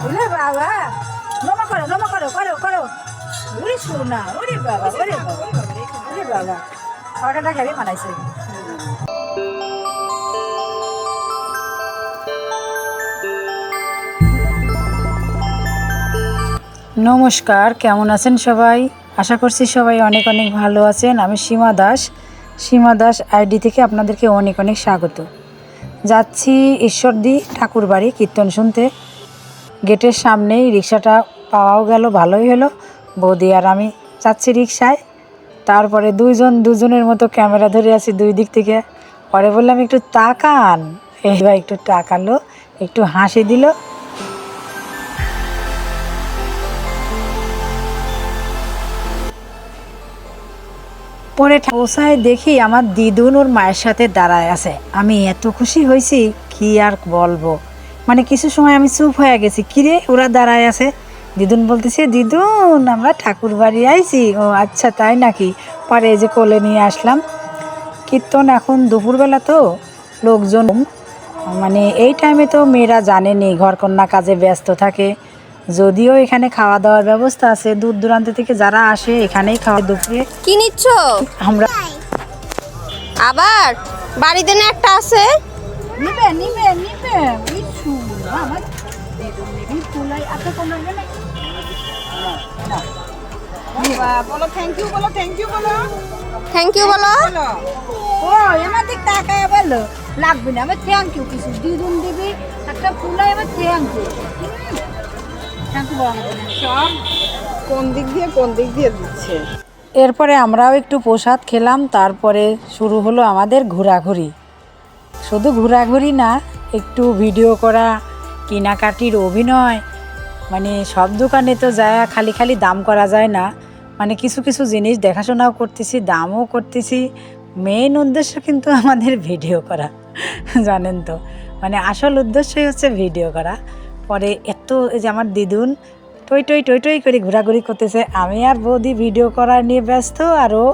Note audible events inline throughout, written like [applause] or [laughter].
বাবা। করো করো করো করো। সোনা বাবা বাবা বানাইছে। নমস্কার, কেমন আছেন সবাই? আশা করছি সবাই অনেক অনেক ভালো আছেন। আমি সীমা দাস। সীমা দাস আইডি থেকে আপনাদেরকে অনেক অনেক স্বাগত। যাচ্ছি ঈশ্বরদী ঠাকুর বাড়ি কীর্তন শুনতে। গেটের সামনেই রিক্সাটা পাওয়াও গেল, ভালোই হলো। বৌদি আর আমি যাচ্ছি রিক্সায়। তারপরে দুইজন, দুজনের মতো ক্যামেরা ধরে আছি দুই দিক থেকে। পরে বললাম, একটু তাকান। এইবার একটু তাকালো, একটু হাসি দিল। পরে পৌঁছায় দেখি আমার দিদুন ওর মায়ের সাথে দাঁড়ায় আছে। আমি এত খুশি হয়েছি, কি আর বলব? মানে কিছু সময় আমি চুপ হয়ে গেছি। কিরে ওরা দাঁড়ায় আছে। দিদুন বলতেছে দিদুন আমরা ঠাকুর বাড়ি আইছি। ও আচ্ছা তাই নাকি? পরে যে কোলে নিয়ে আসলাম। কীর্তন এখন দুপুরবেলা তো লোকজন। মানে এই টাইমে তো মেয়েরা জানেনি ঘরকন্যা কাজে ব্যস্ত থাকে। যদিও এখানে খাওয়া দাওয়ার ব্যবস্থা আছে। দূর দূরান্ত থেকে যারা আসে এখানেই খাওয়া দুপুরে কি নিচ্ছ? আমরা আবার? বাড়িতে না একটা আছে? নিবে নিবে নিবে। আমার বেগুন ফুলাই বলো থ্যাংক ইউ বলো থ্যাংক ইউ বলো। থ্যাংক ইউ বলো। ও আমার দিক তাকায় লাগবে না আমার থ্যাংক ইউ কিছু দিদুন দিবি একটা ফুলাই আমার থ্যাংক ইউ থ্যাংক ইউ বলা। সব কোন দিক দিয়ে কোন দিক দিয়ে দিচ্ছে? এরপরে আমরাও একটু প্রসাদ খেলাম তারপরে শুরু হলো আমাদের ঘোরাঘুরি। শুধু ঘোরাঘুরি না, একটু ভিডিও করা, কেনাকাটির অভিনয় মানে সব দোকানে তো যায়, খালি খালি দাম করা যায় না। মানে কিছু কিছু জিনিস দেখাশোনাও করতেছি, দামও করতেছি। মেন উদ্দেশ্য কিন্তু [laughs] আমাদের ভিডিও করা, জানেন তো? মানে আসল উদ্দেশ্যই হচ্ছে ভিডিও করা। পরে এত যে আমার দিদুন টই টই টই টই করে ঘোরাঘুরি করতেছে, আমি আর বৌদি ভিডিও করা নিয়ে ব্যস্ত, আর ও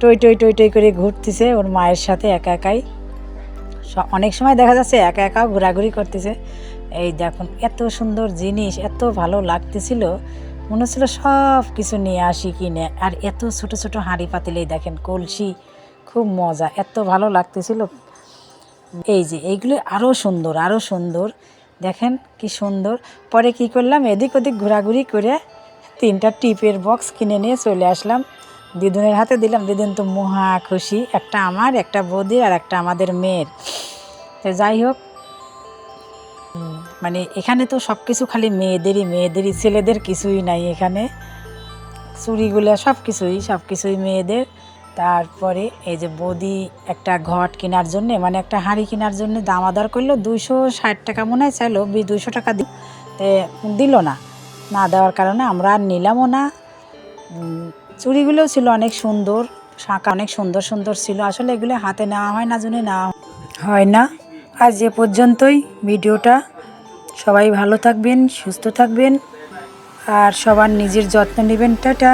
টই টই টই টই করে ঘুরতেছে, ওর মায়ের সাথে একা একাই। অনেক সময় দেখা যাচ্ছে একা একাও ঘোরাঘুরি করতেছে। এই দেখুন, এত সুন্দর জিনিস, এত ভালো লাগতেছিল। মনে হচ্ছিল সব কিছু নিয়ে আসি কিনে আর এত ছোট ছোট হাঁড়ি পাতিলেই দেখেন কলসি, খুব মজা, এত ভালো লাগতেছিল। এই যে, এইগুলো আরও সুন্দর আরও সুন্দর। দেখেন কি সুন্দর। পরে কি করলাম, এদিক ওদিক ঘোরাঘুরি করে তিনটা টিপের বক্স কিনে নিয়ে চলে আসলাম। দিদুনের হাতে দিলাম, দিদুন তো মহা খুশি। একটা আমার, একটা বৌদির আর একটা আমাদের মেয়ের। তো যাই হোক মানে এখানে তো সব কিছু খালি মেয়েদেরই মেয়েদেরই, ছেলেদের কিছুই নাই এখানে। চুরিগুলো সব কিছুই সব কিছুই মেয়েদের। তারপরে এই যে বৌদি একটা ঘট কেনার জন্যে মানে একটা হাঁড়ি কেনার জন্য দাম আদার করল, দুইশো ষাট টাকা মনে হয় চাইলো দুইশো টাকা দিল না। না দেওয়ার কারণে আমরা আর নিলামও না। চুড়িগুলোও ছিল অনেক সুন্দর, শাঁখা অনেক সুন্দর সুন্দর ছিল। আসলে এগুলো হাতে নেওয়া হয় না, জুনে নেওয়া হয় না। আজ এ পর্যন্তই ভিডিওটা। সবাই ভালো থাকবেন, সুস্থ থাকবেন। আর সবার নিজের যত্ন নেবেন। টাটা।